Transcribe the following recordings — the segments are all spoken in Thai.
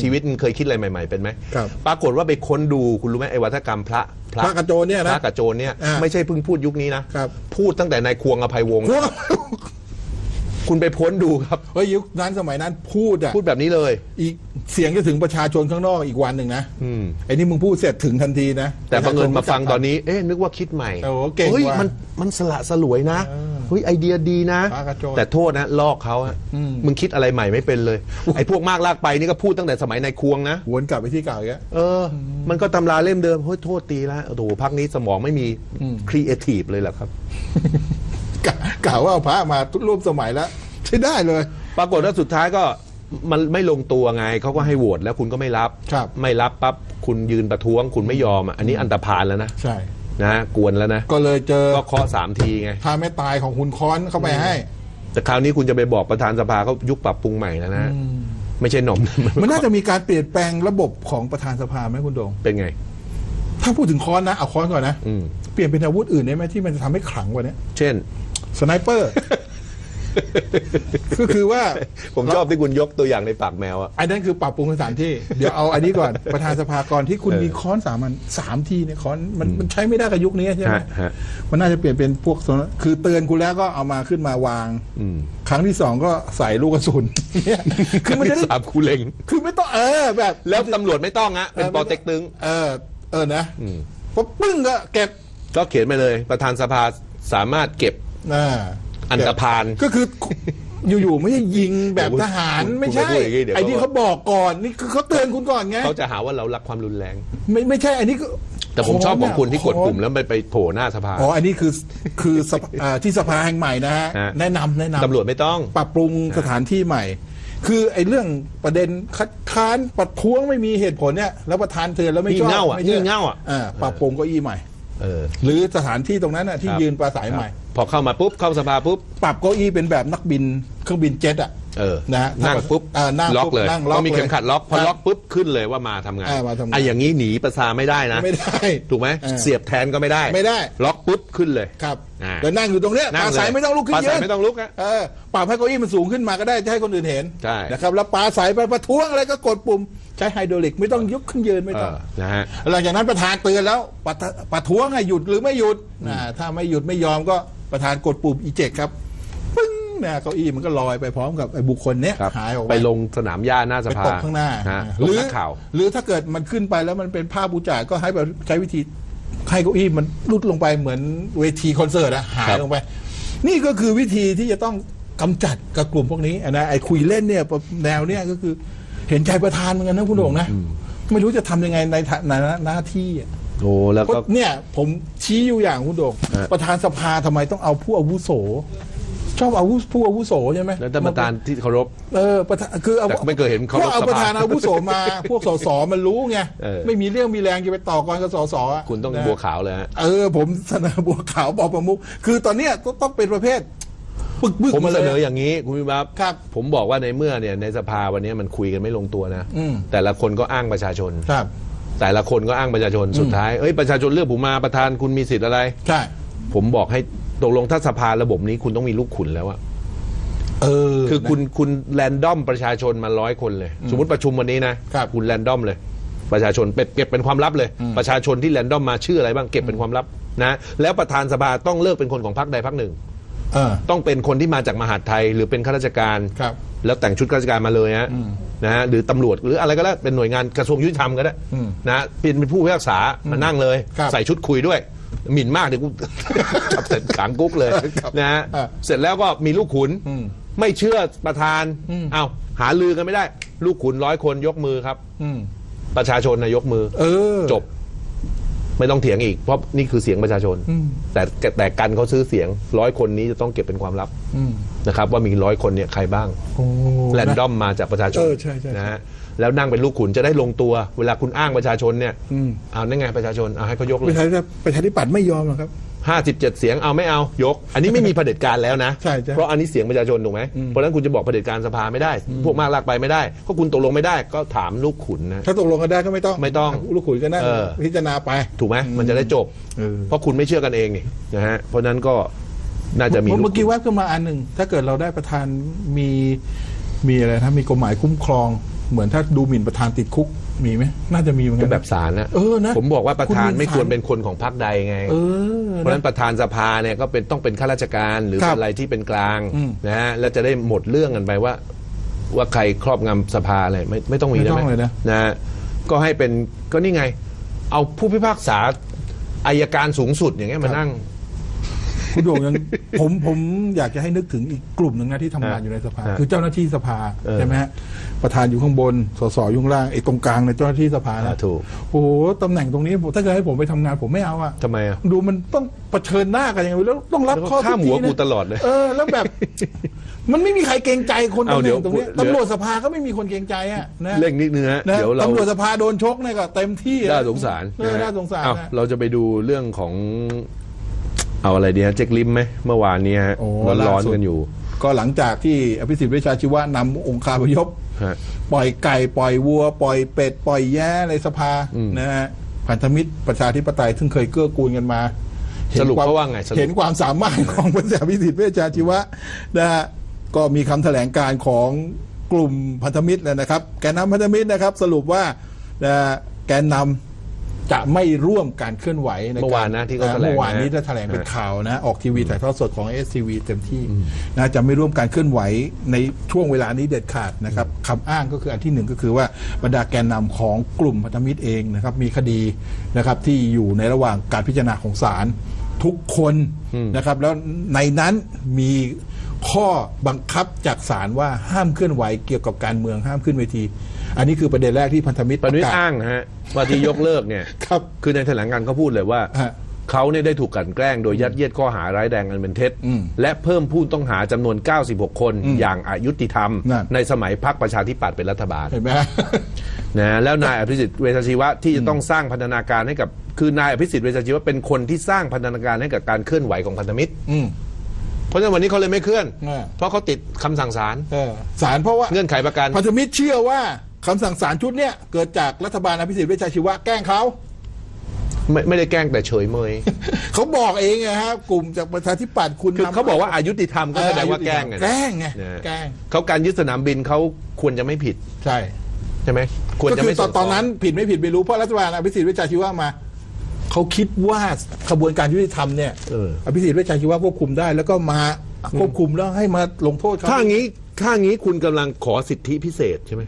ชีวิตมันเคยคิดอะไรใหม่ ๆ เป็นไหมครับ ปรากฏว่าไปค้นดูคุณรู้ไหมไอ้วัฒกรรมพระพระกระโจนเนี่ยพนะ ระกับโจรเนี่ยอ่าไม่ใช่เพิ่งพูดยุคนี้นะ ครับ พูดตั้งแต่ในายควงอภัยวงศ์พวกคุณไปพ้นดูครับ เฮ้ยยุคนั้นสมัยนั้นพูดอะพูดแบบนี้เลย อีกเสียงจะถึงประชาชนข้างนอกอีกวันหนึ่งนะอืม ไอ้นี่มึงพูดเสร็จถึงทันทีนะแต่บังเอิญมาฟังตอนนี้นี้เอ๊ะนึกว่าคิดใหม่โอ้โหเก่งเฮ้ยว่ะมันมันสละสลวยนะ เออเฮ้ยไอเดียดีนะพระกระโจน แต่โทษนะลอกเขาอะอืมมึงคิดอะไรใหม่ไม่เป็นเลย ไอ้พวกมากลากไปนี่ก็พูดตั้งแต่สมัยในายควงนะ วนกลับไปที่เก่าอีกแล้ว เออมันก็ตำราเล่มเดิมเฮ้ยโทษตีแล้วโอ้โหพักนี้สมองไม่มีอืมครีเอทีฟเลยเหรอครับ กะกล่าวว่าเอาพระมาร่วมสมัยแล้ว ใช้ได้เลย ปรากฏว่าสุดท้ายก็มันไม่ลงตัวไงเขาก็ให้โหวตแล้วคุณก็ไม่รับ ครับ ไม่รับปั๊บคุณยืนประท้วง คุณไม่ยอมอะอันนี้อันตรพานแล้วนะ ใช่ นะกวนแล้วนะ ก็เลยเจอก็เคาะสามทีไง พาแม่ตายของคุณค้อนเข้าไปให้ แต่คราวนี้คุณจะไปบอกประธานสภาเขายุคปรับปรุงใหม่แล้วนะไม่ใช่หน่อมมันน่าจะมีการเปลี่ยนแปลงระบบของประธานสภาไหมคุณโดง เป็นไง ถ้าพูดถึงค้อนนะเอาค้อนก่อนนะอืม เปลี่ยนเป็นอาวุธอื่นได้ไหมที่มันจะทำให้ขลังกว่านี้เช่น สไนเปอร์ ก็คือว่าผมชอบที่คุณยกตัวอย่างในปากแมวอะอันนั้นคือปรับปรุงสถานที่ เดี๋ยวเอาอันนี้ก่อนประธานสภาก่อนที่คุณเออมีค้อนสามันสามทีเนี่ยค้อนมันมันใช้ไม่ได้กับยุคนี้ใช่ไหมฮะฮะมันน่าจะเปลี่ยนเป็นพวกโซนคือเตือนคุณแล้วก็เอามาขึ้นมาวางอืมครั้งที่สองก็ใส่ลูกกระสุนเนี่ยคือมันจะได้สามคูเลงคือไม่ต้องเออแบบ แล้วตำรวจไม่ต้องอะเป็นปอเต็กตึงเออ เออนะอืมพอปึ้งก็เก็บก็เขียนไปเลย ประธานสภาสามารถเก็บ อ่าอันตรพาน ก็คืออยู่ๆไม่ใช่ยิงแบบคุณทหารคุณไม่ใช่คุณไปพูดอย่างนี้เดี๋ยว ไอ้ที่เขาเขาบอกก่อนนี่คือเขาเตือนคุณก่อนไงเขาจะหาว่าเรารักความรุนแรง ไม่ไม่ใช่อันนี้ก็แต่ผมชอบของคุณที่กดค้อนปุ่มแล้วไปไปโผล่หน้าสภา อ๋ออันนี้คือคือสภาอ่าที่สภาแห่งใหม่นะฮะฮะ แนะนำแนะนำ ตำรวจไม่ต้อง ปรับปรุงสถานที่ใหม่ คือไอ้เรื่องประเด็นคัดค้านประท้วงไม่มีเหตุผลเนี่ย แล้วประธานเตือนแล้วไม่ชอบงี่เง่าอะไม่ชื่งี่เง่าอะอ่าปรับปรุงเก้าอี้ใหม่ เออหรือสถานที่ตรงนั้นน่ะที่ครับยืนปราศัยใหม่ พอเข้ามาปุ๊บเข้าสภาปุ๊บปรับเก้าอี้เป็นแบบนักบินเครื่องบินเจ็ตอะ เออนะฮะนั่งปุ๊บอ่านั่งล็อกปุ๊บเลยนั่งล็อกต้องมีเข็มขัดล็อกพอครับล็อกปุ๊บขึ้นเลยว่ามาทำงานอ่ามาทำงานไอ้อย่างนี้หนีประชาไม่ได้นะ ไม่ได้ ถูกไหมอ่าเสียบแทนก็ไม่ได้ ไม่ได้ ล็อกปุ๊บขึ้นเลย ครับอ่าแล้วนั่งอยู่ตรงเนี้ยปนั่ลางเลยใสไม่ต้องลุกขึ้นปลายืใสนไม่ต้องลุกอะเออปรับให้เก้าอี้มันสูงขึ้นมาก็ได้จะให้คนอื่นเห็นใช่นะครับแล้วปลาใสไปประท้วงอะไรก็กดปุ่มใช้ไฮโดรลิกไม่ต้องยกขึ้นยืนไม่เอต้องอนะฮะหลังจากนั้นประธานเตือนแล้วประทะประท้วงให้หยุดหรือไม่หยุดอ่าถ้าไม่หยุดไม่ยอมก็ประธานกดปุ่มอีเจกครับปึ้งเนี่ยเก้าอี้มันก็ลอยไปพร้อมกับไอ้บุคคลเนี้ยครับหายออกไปลงสนามหญ้าหน้าสไปภาตกข้างหน้าฮะหลงรือนักข่าว หรือถ้าเกิดมันขึ้นไปแล้วมันเป็นภาพบูจาก็ให้แบบใช้วิธีให้เก้าอี้มันลุดลงไปเหมือนเวทีคอนเสิร์ตอะหายลงไป นี่ก็คือวิธีที่จะต้องกำจัดกับกลุ่มพวกนี้นะไอ้คุยเล่นเนี่ยแนวเนี่ยก็คือเห็นใจประธานเหมือนกันนะคุณโด่งนะไม่รู้จะทำยังไงในฐานะหน้าที่อะ โอ้แล้วก็ ก็เนี่ยผมชี้อยู่อย่างคุณโด่งฮะ ประธานสภาทำไมต้องเอาผู้อาวุโส ชอบอาวุผู้อาวุโสใช่ไหมแล้วท่านประธานที่เคารพเออประธานคือเอาแต่ก็ไม่เคยเห็นเขาพวกเอารพสภาประธานอาวุโสมา พวกสสมันรู้ไงเออไม่มีเรื่องมีแรงจะไปต่อกรกับสสะคุณต้องนะบัวขาวเลยฮะเออ ผมเสนอบัวขาวบอกประมุขคือตอนเนี้ยต้องต้องเป็นประเภทปึกบึกผมมาเสเลยนออย่างนี้คุณพิบับครับ ผมบอกว่าในเมื่อเนี่ยในสภาวันนี้มันคุยกันไม่ลงตัวนะ อืม แต่ละคนก็อ้างประชาชน ครับ แต่ละคนก็อ้างประชาชนสุดท้ายเอ้ยประชาชนเลือกผมมาประธานคุณมีสิทธิ์อะไร ใช่ ผมบอกให้ ตกลงถ้าสภาระบบนี้คุณต้องมีลูกขุนแล้วอะเออคือคุณคุณแรนดอมประชาชนมาร้อยคนเลย สมมติประชุมวันนี้นะครับณแรนดอมเลย ประชาชนเป็ดเก็บเป็นความลับเลย ประชาชนที่แรนดอมมาชื่ออะไรบ้างเก็บเป็นความลับนะแล้วประธานสภาต้องเลิกเป็นคนของพรรคใดพรรคหนึ่งเออต้องเป็นคนที่มาจากมหาดไทยหรือเป็นข้าราชการครับแล้วแต่งชุดข้าราชการมาเลยฮะนะฮะหรือตำรวจหรืออะไรก็ได้เป็นหน่วยงานกระทรวงยุติธรรมก็ได้อืมนะฮะเป็นเป็นผู้พิพากษามานั่งเลยครับใส่ชุดคุยด้วย หมิ่นมากเดี๋ยวกู จับเสร็จขังกุ๊กเลยครับนะฮะอะเสร็จแล้วก็มีลูกขุนอืมไม่เชื่อประธานอืม เอาหาลือกันไม่ได้ ลูกขุนร้อยคนยกมือครับ อืมประชาชนนะยกมือ เออ จบ ไม่ต้องเถียงอีก เพราะนี่คือเสียงประชาชน อืม แต่แต่กันเขาซื้อเสียงร้อยคนนี้จะต้องเก็บเป็นความลับอืม นะครับ ว่ามีร้อยคนเนี่ยใครบ้าง โอ้ แรนดอมมาจากประชาชนเออใช่ใช่นะฮะ แล้วนั่งเป็นลูกขุนจะได้ลงตัว เวลาคุณอ้างประชาชนเนี่ยอืม เอานั่นไงประชาชนเอาให้เขายกเลประยชาธิปประชาธิปัตย์ไม่ยอมหรอกครับ ห้าสิบเจ็ดเสียงเอาไม่เอายก อันนี้ไม่มีเผด็จการแล้วนะใช่ใช่ เพราะอันนี้เสียงประชาชนถูกไหมเพราะฉะนั้นคุณจะบอกเผด็จการสภาไม่ได้ พวกมากลากไปไม่ได้ก็คุณตกลงไม่ได้ก็ถามลูกขุนนะ ถ้าตกลงกันได้ก็ไม่ต้องไม่ต้องลูกขุนก็นั่งเออ พิจารณาไป ถูกไหมมันจะได้จบ เออ เพราะคุณไม่เชื่อกันเองนี่นะฮะเพราะฉะนั้นก็น่าจะมีเมื่อลูเมื่อกี้ขุนแวบขึ้นมาอันหนึ่งถ้าเกิดเราได้ประธานมีมีอะไรนะมีกฎหมายคุ้มครอง เหมือนถ้าดูหมิ่นประธานติดคุกมีไหมน่าจะมีเหมือนก็กันแบบสารนะเออนะผมบอกว่าประธานคุณมีไม่ควรศาล เป็นคนของพรรคใดไง เออเพราะฉะนั้นประธานสภาเนี่ยก็เป็นต้องเป็นข้าราชการหรือครัเป็บนอะไรที่เป็นกลางอืม นะฮะแล้วจะได้หมดเรื่องกันไปว่า ว่าใครครอบงำสภาอะไรไม่ไม่ต้องมีไม่นะต้องเลยนะ นะฮะก็ให้เป็นก็นี่ไง เอาผู้พิพากษาอายการสูงสุดอย่างเงี้ยมานั่ง คุณโด่งยังผมผมอยากจะให้นึกถึงอีกกลุ่มหนึ่งนะที่ทำงานฮะอยู่ในสภาฮะคือเจ้าหน้าที่สภาเออใช่ไหมฮะประธานอยู่ข้างบนสสอยู่ข้างล่างไอ้ตรงกลางในยเจ้าหน้าที่สภาอ่านะถูก โอ้โหตำแหน่งตรงนี้ผมถ้าเกิดให้ผมไปทำงานผมไม่เอาอะทำไมอะ ดูมันต้องเผชิญหน้ากันยังไงแล้วต้องรับแล้วก็ข้อข้ามหัวทุทีนะกูตลอดเลย เออแล้วแบบ มันไม่มีใครเกรงใจคนเอาตำแหเดี๋น่ยวงตรงเนี้ยเดี๋ยว ตำรวจสภาก็ไม่มีคนเกรงใจอะนะเร่งนิดนึงฮะนะเดี๋ยวเราตำรวจสภาโดนชกเนี่ยก็เต็มที่อะน่าสงสารเออน่าสงสารเอ้นะ เราจะไปดูเรื่องของ เอาอะไรดีฮะเจ๊กลิมไหมเมื่อวานนี้ฮะโอ้ร้อนล่าร้อนสุดกันอยู่ ก็หลังจากที่อภิสิทธิ์เวชชาชีวะนำองค์คาพยพ ฮะ ปล่อยไก่ปล่อยวัว ปล่อยเป็ด ปล่อยแย้ในสภาอืมนะฮะพันธมิตรประชาธิปไตยซึ่งเคยเกื้อกูลกันมาสรุปห็นคมเขาว่าไงสรุป เห็นความสามารถของพระเจ้าพิสิทธิ์เวชชาชีวะนะฮะก็มีคำแถลงการของกลุ่มพันธมิตรนะครับ แกนนำพันธมิตรนะครับ สรุปว่านะฮะแกนนำ จะไม่ร่วมการเคลื่อนไหวในเมื่อวานนะที่เขาแถลงเมื่อวานนี้นะได้แถลงเป็นข่าวนะ ออกทีวีถ่ายทอดสดของเอสทีวีเต็มที่นะจะไม่ร่วมการเคลื่อนไหวในช่วงเวลานี้เด็ดขาดนะครับคำอ้างก็คืออันที่หนึ่งก็คือว่าบรรดาแกนนำของกลุ่มพันธมิตรเองนะครับมีคดีนะครับที่อยู่ในระหว่างการพิจารณาของศาลทุกคนนะครับ แล้วในนั้นมีข้อบังคับจากศาลว่าห้ามเคลื่อนไหวเกี่ยวกับการเมืองห้ามขึ้นเวที อันนี้คือประเด็นแรกที่พันธมิตรปนวิประกาศ อ้างนะฮะว่าที่ยกเลิกเนี่ยครับคือในแถลงการเขาพูดเลยว่าฮะเขาเนี่ยได้ถูกกลันแกล้งโดยยัดเยียดข้อหาร้ายแรงอันเป็นเท็จ อืมและเพิ่มผู้ต้องหาจำนวน 96 คนอืมอย่างอายุติธรรม นั่น ในสมัยพรรคประชาธิปัตย์เป็นรัฐบาล เห็นไหมฮะ นะแล้วนายอภิสิทธิ์เวชชีวะที่จะต้องสร้างพันธนาการให้กับ คือนายอภิสิทธิ์เวชชีวะเป็นคนที่สร้างพันธนาการให้กับการเคลื่อนไหวของพันธมิตร อืม เพราะฉะนั้นวันนี้เขาเลยไม่เคลื่อน อ่า เพราะเขาติดคำสั่งศาลเออศาลเพราะว่าเงื่อนไขประกัน พันธมิตรเชื่อว่า คำสั่งศาลชุดเนี้ยเกิดจากรัฐบาลอภิสิทธิ์เวชชาชีวะแกล้งเขา ไม่ไม่ได้แกล้งแต่เฉยเมยเขาบอกเองไงครับกลุ่มจากประชาธิปัตย์คุณคือนำเขาบอกว่าอายุติธรรมก็แสดงว่าแกล้งไงแกล้งไงนะแกล้งเขาการยึดสนามบินเขาควรจะไม่ผิดใช่ใช่ไหมควรก็จะคืไม่อตอนส่งตอนนั้นผิดไม่ผิดไม่รู้เพราะรัฐบาลอภิสิทธิ์เวชชาชีวะมาเขาคิดว่าขบวนการยุติธรรมเนี่ยเอออภิสิทธิ์เวชชาชีวะควบคุมได้ แล้วก็มาควบคุมแล้วให้มาลงโทษเขาถ้างี้ถ้างี้คุณกำลังขอสิทธิพิเศษใช่ไหม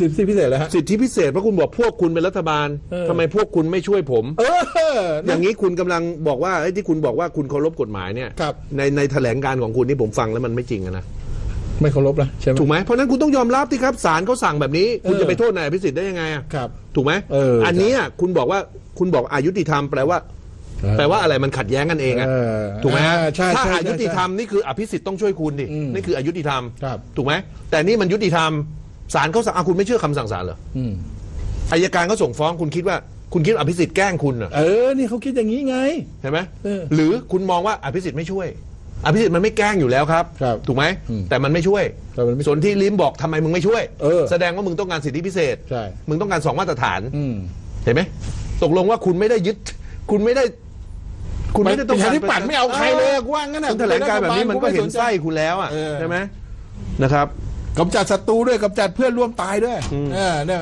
สิทธิพิเศษแล้วฮะ สิทธิพิเศษเพราะคุณบอกพวกคุณเป็นรัฐบาลเออ ทำไมพวกคุณไม่ช่วยผม เออออย่างนี้คุณกำลังบอกว่าไอ้ที่คุณบอกว่าคุณเคารพกฎหมายเนี่ยครับ ในในแถลงการของคุณนี่ผมฟังแล้วมันไม่จริงอะนะไม่เคารพนะใช่ไหม ถูกไหมเพราะฉะนั้นคุณต้องยอมรับที่ครับศาลเขาสั่งแบบนี้ คุณเออ จะไปโทษนายอภิสิทธิ์ได้ยังไงอะครับ ถูกไหมเอออันนี้อะคุณบอกว่าคุณบอกอายุติธรรมแปลว่าเออแปลว่าอะไรมันขัดแย้งกันเองอะเออถูกไหมฮะอ่าใช่ถ้าใช่อายุติธรรมนี่คืออภิสิทธิ์ต้องช่วยคุณดิอืมนี่คืออายุติธรรมครับ ถูกไหมแต่นี่มันยุติธรรม ศาลเขาสั่งอะคุณไม่เชื่อคำสั่งศาลเหรออืมอายการเขาส่งฟ้องคุณคิดว่า คุณคิดว่าอภิสิทธิ์แกล้งคุณเหรอเออนี่เขาคิดอย่างนี้ไงเห็นไหมเออหรือคุณมองว่าอภิสิทธิ์ไม่ช่วย อภิสิทธิ์มันไม่แกล้งอยู่แล้วครับ ครับถูกไหมอืมแต่มันไม่ช่วยแต่มันไม่ช่วยส่วนที่ลิมบอกทำไมมึงไม่ช่วยเออแสดงว่ามึงต้องการสิทธิพิเศษใช่ มึงต้องการสองมาตรฐาน อืมเห็นไหมตกลงว่าคุณไม่ได้ยึด คุณไม่ได้ คุณไม่ได้ต้องประการชาธิปัตย์ไม่เอาใครเลยอะกูว่างั้นน่ะคุณแถลงการแบบนี้มันก็เห็นไส้คุณแล้วอะเออ ใช่ไหมนะครับ กำจัดศัตรูด้วยกำจัดเพื่อนร่วมตายด้วยเออเนี่ย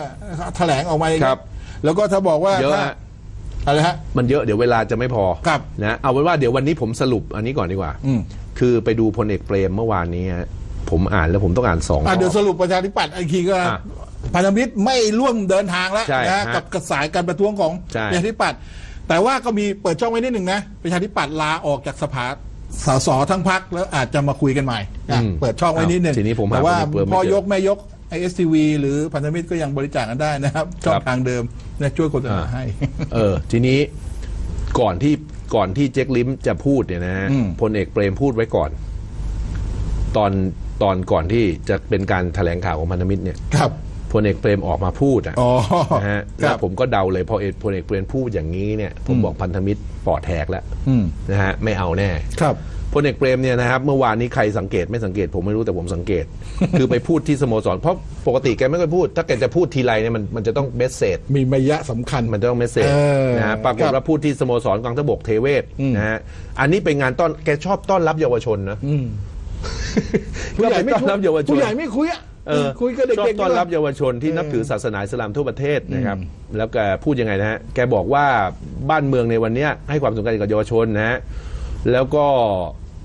แถลงออกมาอย่างนี้ครับ แล้วก็ถ้าบอกว่าเยอะถ้าฮะอะไรฮะมันเยอะเดี๋ยวเวลาจะไม่พอครับนะเอาไว้ว่าเดี๋ยววันนี้ผมสรุปอันนี้ก่อนดีกว่าอืมคือไปดูพลเอกเปรมเมื่อวานนี้ฮะผมอ่านแล้วผมต้องอ่านสองอะรอบเดี๋ยวสรุปประชาธิปัตย์อีกทีก็อะพันธมิตรไม่ร่วมเดินทางแล้วใช่นะฮะกับกระสายการประท้วงของใช่ประชาธิปัตย์แต่ว่าก็มีเปิดช่องไว้นิดหนึ่งนะประชาธิปัตย์ลาออกจากสภา สสทั้งพักแล้วอาจจะมาคุยกันใหม่อะอืมเปิดช่องไว้นิดหนึ่งทีนี้ผมหาแต่ว่าพลเอกเปรมไม่พ่อเจอยกแม่ยกไอเอสทีวีหรือพันธมิตรก็ยังบริจาคกันได้นะครับช่องทางเดิมเนี่ยช่วยโฆษณาอ่า ให้ เออ ทีนี้ก่อนที่ก่อนที่เจ๊กลิมจะพูดเนี่ยนะฮะอืม พลเอกเปรมพูดไว้ก่อน ตอนตอนก่อนที่จะเป็นการแถลงข่าวของพันธมิตรเนี่ย ครับพ ลเอกเปรมออกมาพูดอะอ๋อนะฮะคแล้รัวบผมก็เดาเลยพอเอกพลเอกเปรมพูดอย่างนี้เนี่ยผมอืมบอกพันธมิตรปอดแทกแล้วอืมนะฮะไม่เอาแน่ครับพลเอกเปรมเนี่ยนะครับเมื่อวานนี้ใครสังเกตไม่สังเกตผมไม่รู้แต่ผมสังเกต คือไปพูดที่สโมสรเพราะปกติแกไม่ค่อยพูด ถ้าแกจะพูดทีไรเนี่ยมันมันจะต้องเมสเซจมีนัยยะสำคัญมันจะต้องเมสเซจเออนะฮะปรากฏครัว่าบพูดที่สโมสรกองทพบกเทเวศอืมนะฮะอันนี้เป็นงานต้อนแกชอบต้อนรับเยาวชนนะอืมผู้ใหญ่ไม่ต้อนคุยรับเยาวชนผู้ใหญ่ไม่คุยอะ เออคุยกับเด็กๆชอบต้อนรับดีกว่าเยาวชนที่เออนับถือศาสนาอิสลามทั่วประเทศนะครับ แล้วแกพูดยังไงนะฮะแกบอกว่าบ้านเมืองในวันเนี้ยให้ความสำคัญกับเยาวชนนะฮะแล้วก็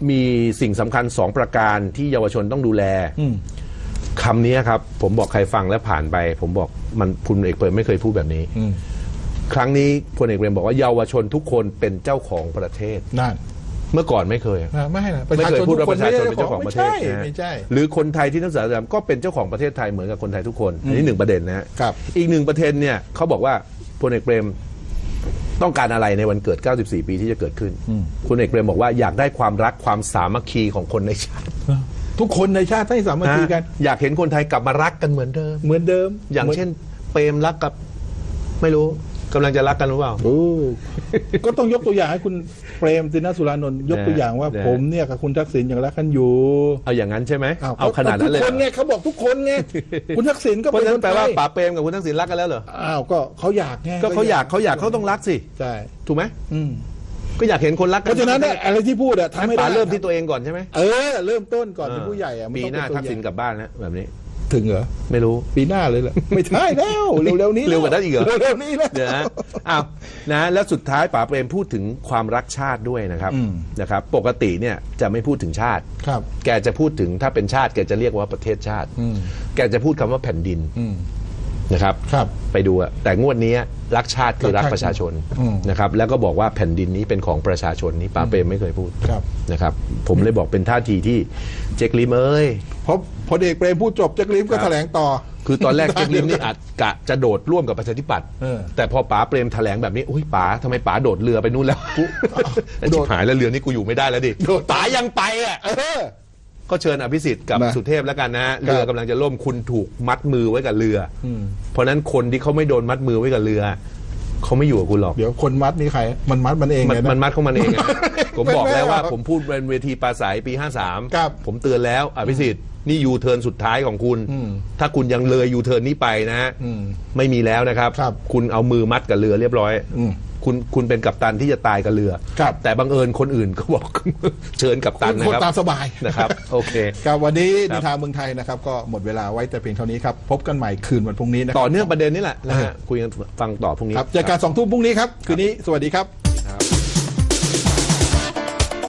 มีสิ่งสำคัญสองประการที่เยาวชนต้องดูแลอืม คำนี้ครับ ผมบอกใครฟังแล้วผ่านไป ผมบอกมันพลเอกเปรมไม่เคยพูดแบบนี้อืมครั้งนี้พลเอกเปรมบอกว่าเยาวชนทุกคนเป็นเจ้าของประเทศ นั่น เมื่อก่อนไม่เคยนะไม่นะไม่เคยพูดว่าประชาชนเป็นเจ้าของประเทศไม่ใช่นะฮะไม่ใช่ หรือคนไทยที่นักศึกษาอิสลามก็เป็นเจ้าของประเทศไทยเหมือนกับคนไทยทุกคนอันนี้หนึ่งประเด็นนะฮะครับ อีกหนึ่งประเด็นเนี่ยเขาบอกว่าพลเอกเปรมต้องการอะไรในวันเกิด 94 ปีที่จะเกิดขึ้นคุณเอกเปรมบอกว่าอยากได้ความรักความสามัคคีของคนในชาติทุกคนในชาติให้สามัคคีกัน อยากเห็นคนไทยกลับมารักกันเหมือนเดิม เหมือนเดิมอย่างเช่น เปรมรักกับไม่รู้ กำลังจะรักกันหรือเปล่า โอ้ก็ต้องยกตัวอย่างให้คุณเปรมตินสุรานนท์ยกตัวอย่างว่านะผมเนี่ยกับคุณทักษิณอย่างรักกันอยู่เอาอย่างนั้นใช่ไหมวเอาขนาดนั้นเลยทุกคนไงเขาบอกทุกคนไงคุณทักษิณก็เพราะเป็นฉะคนั้นนแปลไทว่ายป๋าเปรมกับคุณทักษิณรักกันแล้วเหรออ้าวก็เขาอยากไงก็เขาอยากเขาอยากเขาต้องรักสิใช่ถูกไหมอืมก็อยากเห็นคนรักเพกันราะฉะนั้นเนี่ยอะไรที่พูดอะทำให้ไม่ได้ป๋าเริ่มที่ตัวเองก่อนใช่ไหมเออ เริ่มต้นก่อนเป็นผู้ใหญ่อะปีต้องหน้าเป็ทักษิณตัวกลับบ้านนะแบบนี้ ถึงเหรอ ไม่รู้ ปีหน้าเลยแหละไม่ใช่แล้ว เร็วๆนี้เร็วกว่านั้นอีกเหรอ เร็วๆนี้แล้ว เดี๋ยวนะอ้าวนะ แล้วสุดท้ายป๋าเปรมพูดถึงความรักชาติด้วยนะครับอืม นะครับ ปกติเนี่ยจะไม่พูดถึงชาติ ครับ แกจะพูดถึงถ้าเป็นชาติแกจะเรียกว่าประเทศชาติ อืม แกจะพูดคำว่าแผ่นดินอืมนะครับ ครับ ไปดูอะแต่งวดนี้ รักชาติคือรักรักชาติประชาชนอืม นะครับแล้วก็บอกว่าแผ่นดินนี้เป็นของประชาชนนี่ป๋าเปรมไม่เคยพูดครับ นะครับผมเลยบอกเป็นท่าทีที่เจคลิมเอ้ย เพราะพลเอกเปรมพูดจบแจ็คลิมก็ครับ แถลงต่อ คือตอนแรกเจคลิมนี่อาจกะจะโดดร่วมกับประชาธิปัตย์เออแต่พอป๋าเปรมแถลงแบบนี้อุ้ยป๋าทำไมป๋าโดดเรือไปนู่นแล้วไอ้โดชิดบหายแล้วเรือนี่กูอยู่ไม่ได้แล้วดิโดด ป๋ายังไปอะเออ ก็เชิญอภิสิทธิ์กับนะสุเทพแล้วกันนะเรือกำลังจะล่มคุณถูกมัดมือไว้กับเรืออม เพราะฉะนั้นคนที่เขาไม่โดนมัดมือไว้กับเรือเขาไม่อยู่กับคุณหรอก เดี๋ยวคนมัดนี่ใคร มันมัดมันเองมันเลยะมันมัดเข้ามันเองอะผมบอกแล้วว่าเป็นไปไม่ได้ผมพูดบนเวทีปราศัยปี53ครับผมเตือนแล้วอภิสิทธิ์นี่ยูเทิร์นสุดท้ายของคุณ อืมถ้าคุณยังเลยยูเทิร์นนี้ไปนะฮะอืมไม่มีแล้วนะครับ ครับณเอามือมัดกับเรือเรียบร้อย อืม คุณคุณเป็นกัปตันที่จะตายกับเรือ ครับ แต่บังเอิญคนอื่นก็บอก เชิญกัปตันนะคนครับตามสบายนะครับ โอเค ครับวันนี้ครับนิทานเมืองไทยนะครับ ก็หมดเวลาไว้แต่เพียงเท่านี้ครับ พบกันใหม่คืนวันพรุ่งนี้นะครัต่อเนื่องประเด็นนี้แหละนะฮะคุยกันฟังต่อพรุ่งนี้ ครับเจอกันสองทุ่มพรุ่งนี้ครับ คืนนี้สวัสดีครับ ครับ